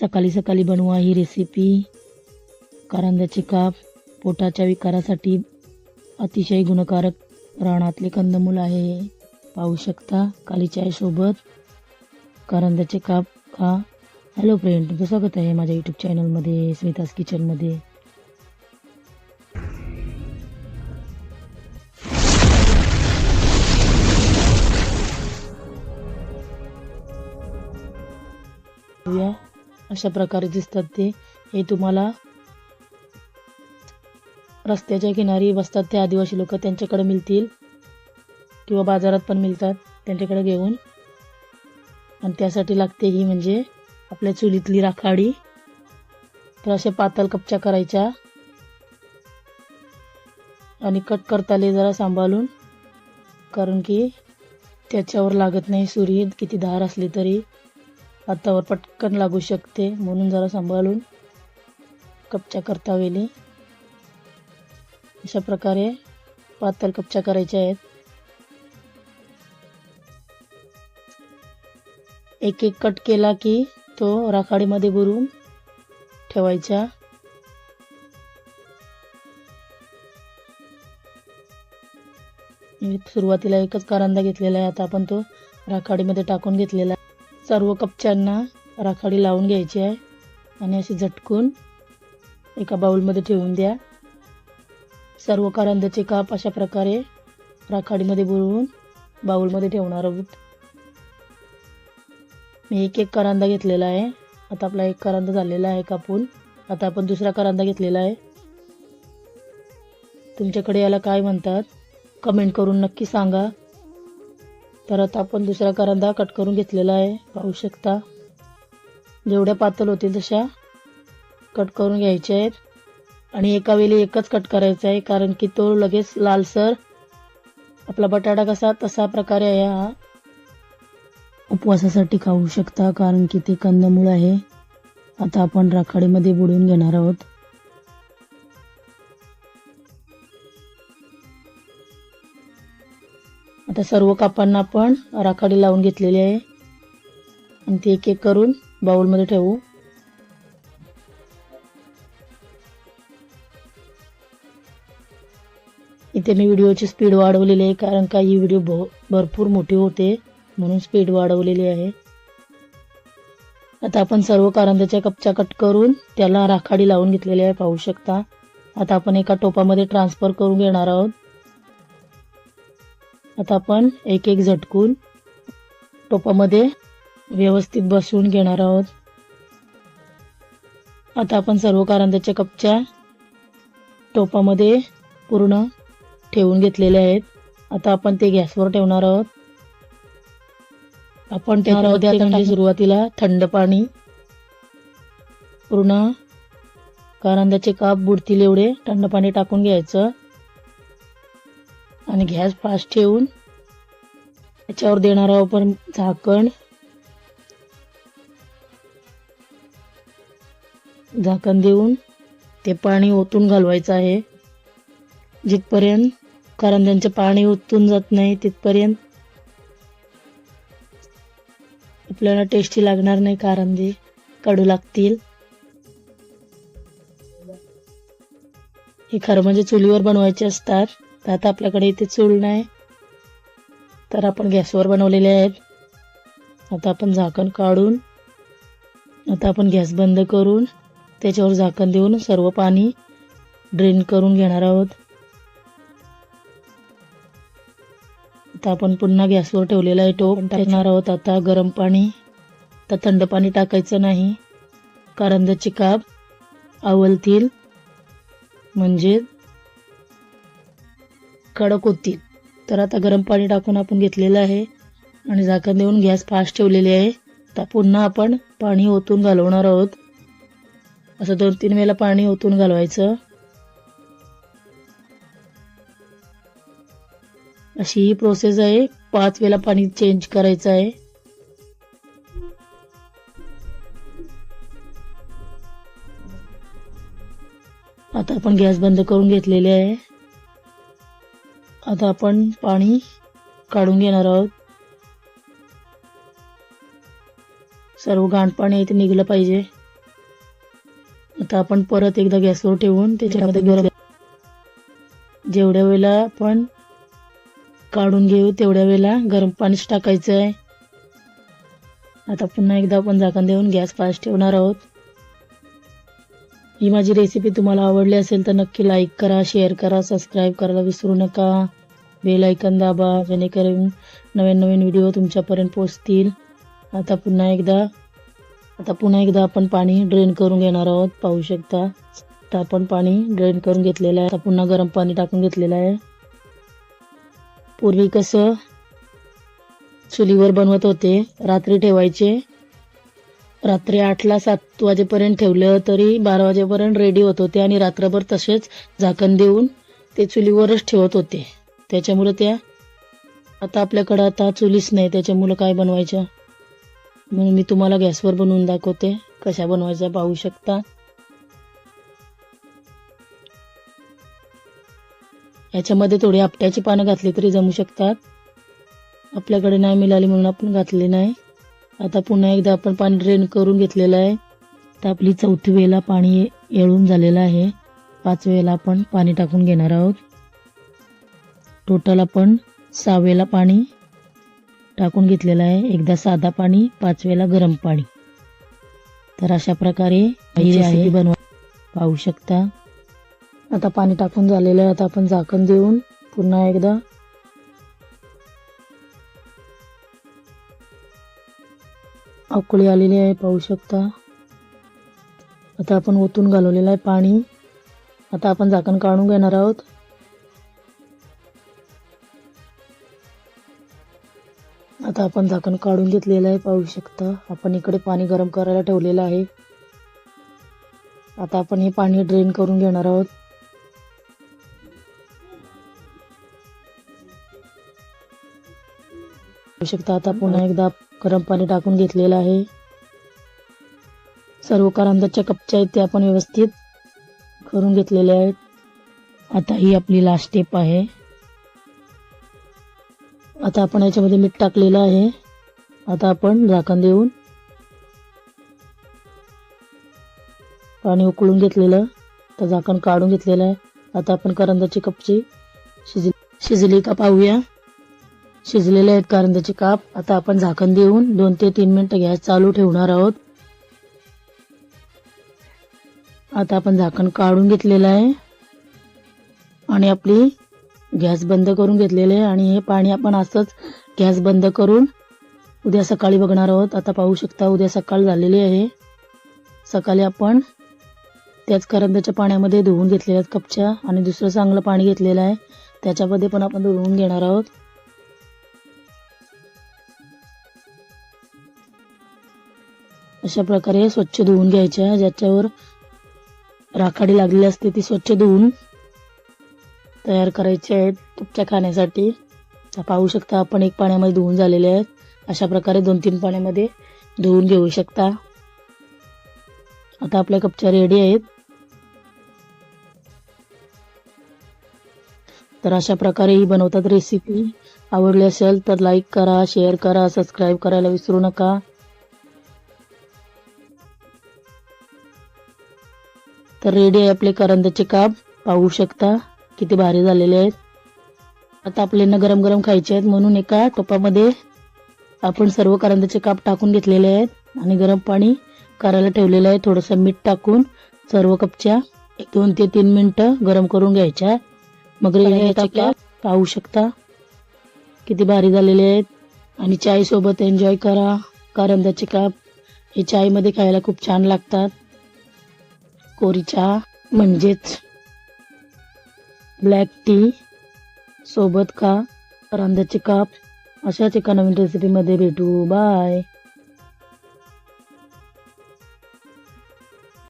सकाळी सकाळी बनवा ही रेसिपी कारंद्याचे काप पोटाच्या विकारासाठी अतिशय गुणकारक रानातले कंदमूल आहे. पाहू शकता काली चायसोबत कारंद्याचे काप खा. हॅलो फ्रेंड तुमचं स्वागत आहे माझ्या यूट्यूब चॅनलमध्ये स्मितास किचनमध्ये Yeah. अशा प्रकारे दिसतात ते. हे तुम्हाला रस्त्याच्या किनारी बसतात ते आदिवासी लोक. त्यांच्याकडे मिळतील किंवा बाजारात पण मिळतात. त्यांच्याकडे घेऊन. आणि त्यासाठी लागते ही म्हणजे आपल्या चुलीतली राखाडी. तर अशा पातळ कपच्या करायच्या. आणि कट करताले जरा सांभाळून. कारण की त्याच्यावर लागत नाही सूर्य किती धार असली तरी. हातावर पटकन लागू शकते. म्हणून जरा सांभाळून कपच्या करता वेळी अशा प्रकारे पातळ कपच्या करायच्या आहेत. एक एक कट केला की तो राखाडीमध्ये बुरून ठेवायचा. मी सुरुवातीला एकच कारंदा घेतलेला आहे. आता आपण तो राखाडीमध्ये टाकून घेतलेला आहे. सर्व कपच्यांना राखाडी लावून घ्यायची आहे. आणि अशी झटकून एका बाउलमध्ये ठेवून द्या. सर्व कारांद्याचे काप अशा प्रकारे राखाडीमध्ये बुरवून बाउलमध्ये ठेवणार आहोत. मी एक एक करांदा घेतलेला आहे. आता आपला एक करांदा झालेला आहे कापून. आता आपण दुसरा करांदा घेतलेला आहे. तुमच्याकडे याला काय म्हणतात? कमेंट करून नक्की सांगा. परत आपण दुसरा करंदा कट करून घेतलेला आहे. पाहू शकता. जेवढ्या पातळ होतील तशा कट करून घ्यायच्या आहेत. आणि एका वेळी एकच कट करायचा आहे कारण की तो लगेच लालसर आपला बटाटा कसा तसा प्रकारे आहे हा. उपवासासाठी खाऊ शकता कारण की ते कंदमूळ आहे. आता आपण राखाडीमध्ये बुडून घेणार आहोत. आता सर्व कापांना आपण राखाडी लावून घेतलेली आहे. आणि ते एक एक करून बाउलमध्ये ठेवू. इथे मी व्हिडिओची स्पीड वाढवलेली आहे कारण का ही व्हिडिओ भ भरपूर मोठी होते म्हणून स्पीड वाढवलेली आहे. आता आपण सर्व कारंद्याच्या कपच्या कट करून त्याला राखाडी लावून घेतलेली आहे पाहू शकता. आता आपण एका टोपामध्ये ट्रान्सफर करून घेणार आहोत. आता आपण एक एक झटकून टोपामध्ये व्यवस्थित बसवून घेणार आहोत. आता आपण सर्व कारंद्याच्या कपच्या टोपामध्ये पूर्ण ठेवून घेतलेले आहेत. आता आपण ते गॅसवर ठेवणार आहोत. आपण त्याच्यामध्ये आता म्हणजे सुरुवातीला थंड पाणी पूर्ण कांद्याचे काप बुडतील एवढे थंड पाणी टाकून घ्यायचं. आणि गॅस फास्ट ठेवून त्याच्यावर देणार आहोत आपण झाकण. झाकण देऊन ते पाणी ओतून घालवायचं आहे. जिथपर्यंत करंद्यांचं पाणी ओतून जात नाही तिथपर्यंत आपल्याला टेस्टी लागणार नाही कारंदे कडू लागतील. हे खरं म्हणजे चुलीवर बनवायचे असतात. तर आता आपल्याकडे इथे चूल नाही. तर आपण गॅसवर बनवलेले आहेत. आता आपण झाकण काढून आता आपण गॅस बंद करून त्याच्यावर झाकण देऊन सर्व पाणी ड्रेन करून घेणार आहोत. आता आपण पुन्हा गॅसवर ठेवलेला आहे टोप. टाकणार आहोत आता गरम पाणी. तर थंड पाणी टाकायचं नाही. कारंदाचे काप आवलतील म्हणजे कडक होतील तर आता गरम पाणी टाकून आपण घेतलेलं आहे आणि झाकण देऊन गॅस फास्ट ठेवलेली आहे. आता पुन्हा आपण पाणी ओतून घालवणार आहोत. असं दोन तीन वेळेला पाणी ओतून घालवायचं. अशी ही प्रोसेस आहे. पाच वेळेला पाणी चेंज करायचं आहे. आता आपण गॅस बंद करून घेतलेले आहे. आता आपण पाणी काढून घेणार आहोत. सर्व घाण पाणी ते निघलं पाहिजे. आता आपण परत एकदा गॅसवर ठेवून त्याच्यामध्ये गरम जेवढ्या वेळेला आपण काढून घेऊ तेवढ्या वेळेला गरम पाणीच टाकायचं आहे आता पुन्हा एकदा आपण झाकण देऊन गॅस फास्ट ठेवणार आहोत. ही माझी रेसिपी तुम्हाला आवडली असेल तर नक्की लाईक करा शेअर करा सबस्क्राईब करायला विसरू नका. बेल ऐकन दाबा जेणेकरून नवीन नवीन व्हिडिओ तुमच्यापर्यंत पोचतील आता पुन्हा एकदा आता पुन्हा एकदा आपण पाणी ड्रेन करून घेणार आहोत पाहू शकता. आता आपण पाणी ड्रेन करून घेतलेलं आहे. आता पुन्हा गरम पाणी टाकून घेतलेलं आहे. पूर्वी कसं चुलीवर बनवत होते रात्री ठेवायचे. रात्री आठला सात वाजेपर्यंत ठेवलं तरी बारा वाजेपर्यंत रेडी होत होते आणि रात्रभर तसेच झाकण देऊन ते चुलीवरच ठेवत होते. त्याच्यामुळं त्या आता आपल्याकडं आता चुलीच नाही त्याच्यामुळं काय बनवायच्या म्हणून मी तुम्हाला गॅसवर बनवून दाखवते कशा बनवायच्या पाहू शकता. याच्यामध्ये थोडी आपट्याची पानं घातली तरी जमू शकतात. आपल्याकडे नाही मिळाली म्हणून आपण घातले नाही. आता पुन्हा एकदा आपण पाणी ड्रेन करून घेतलेलं आहे. तर आपली चौथी वेळेला पाणी येळून झालेलं आहे. पाच वेळेला आपण पाणी टाकून घेणार आहोत. टोटल आपण सहा वेळेला पाणी टाकून घेतलेलं आहे. एकदा साधा पाणी पाच वेळेला गरम पाणी. तर अशा प्रकारे ही रेसिपी बनवा पाहू शकता. आता पाणी टाकून झालेलं आहे. आता आपण झाकण देऊन पुन्हा एकदा अकोळी आलेली आहे पाहू शकता. आता आपण ओतून घालवलेलं आहे पाणी. आता आपण झाकण काढून घेणार आहोत. आता आपण झाकण काढून घेतलेलं आहे पाहू शकता. आपण इकडे पाणी गरम करायला ठेवलेलं आहे. आता आपण हे पाणी ड्रेन करून घेणार आहोत. पाहू शकता आता पुन्हा एकदा गरम पाणी टाकून घेतलेलं आहे. सर्व कांद्याच्या कपच्या आहेत ते आपण व्यवस्थित करून घेतलेले आहेत. आता ही आपली लास्ट स्टेप आहे. आता आपण याच्यामध्ये मीठ टाकलेलं आहे. आता आपण झाकण देऊन पाणी उकळून घेतलेलं तर झाकण काढून घेतलेलं आहे. आता आपण करंदाची कपची शिज शिजली का पाहूया. शिजलेले आहेत कारंदाचे काप. आता आपण झाकण देऊन दोन ते तीन मिनटं गॅस चालू ठेवणार आहोत. आता आपण झाकण काढून घेतलेलं आहे. आणि आपली गॅस बंद करून घेतलेले आहे आणि हे पाणी आपण असंच गॅस बंद करून उद्या सकाळी बघणार आहोत. आता पाहू शकता उद्या सकाळ झालेली आहे. सकाळी आपण त्याच करंदाच्या पाण्यामध्ये धुवून घेतलेल्या आहेत कपच्या आणि दुसरं चांगलं पाणी घेतलेलं आहे. त्याच्यामध्ये पण आपण धुवून घेणार आहोत. अशा प्रकारे स्वच्छ धुवून घ्यायच्या. ज्याच्यावर राखाडी लागलेली असते ती स्वच्छ धुवून तयार करायचे आहेत. तुपच्या खाण्यासाठी. तर पाहू शकता आपण एक पाण्यामध्ये धुवून झालेले आहेत. अशा प्रकारे दोन तीन पाण्यामध्ये धुवून घेऊ शकता. आता आपल्या कपच्या रेडी आहेत. तर अशा प्रकारे ही बनवतात रेसिपी आवडली असेल तर लाईक करा शेअर करा सबस्क्राईब करायला विसरू नका. तर रेडी आहे आपले करंदाचे काप. पाहू शकता. किती भारी झालेले आहेत. आता आपल्याला गरम गरम खायचे आहेत म्हणून एका टोपामध्ये आपण सर्व करंदाचे काप टाकून घेतलेले आहेत आणि गरम पाणी करायला ठेवलेलं आहे. थोडंसं मीठ टाकून सर्व कपच्या एक दोन ते तीन मिनिटं गरम करून घ्यायच्या मग आपल्या पाहू शकता. किती भारी झालेले आहेत. आणि चाय सोबत एन्जॉय करा. करंदाचे काप हे चायमध्ये खायला खूप छान लागतात. कोरी चहा म्हणजेच ब्लॅक टी सोबत का करंदाचे काप. अशाच एका नवीन रेसिपीमध्ये भेटू. बाय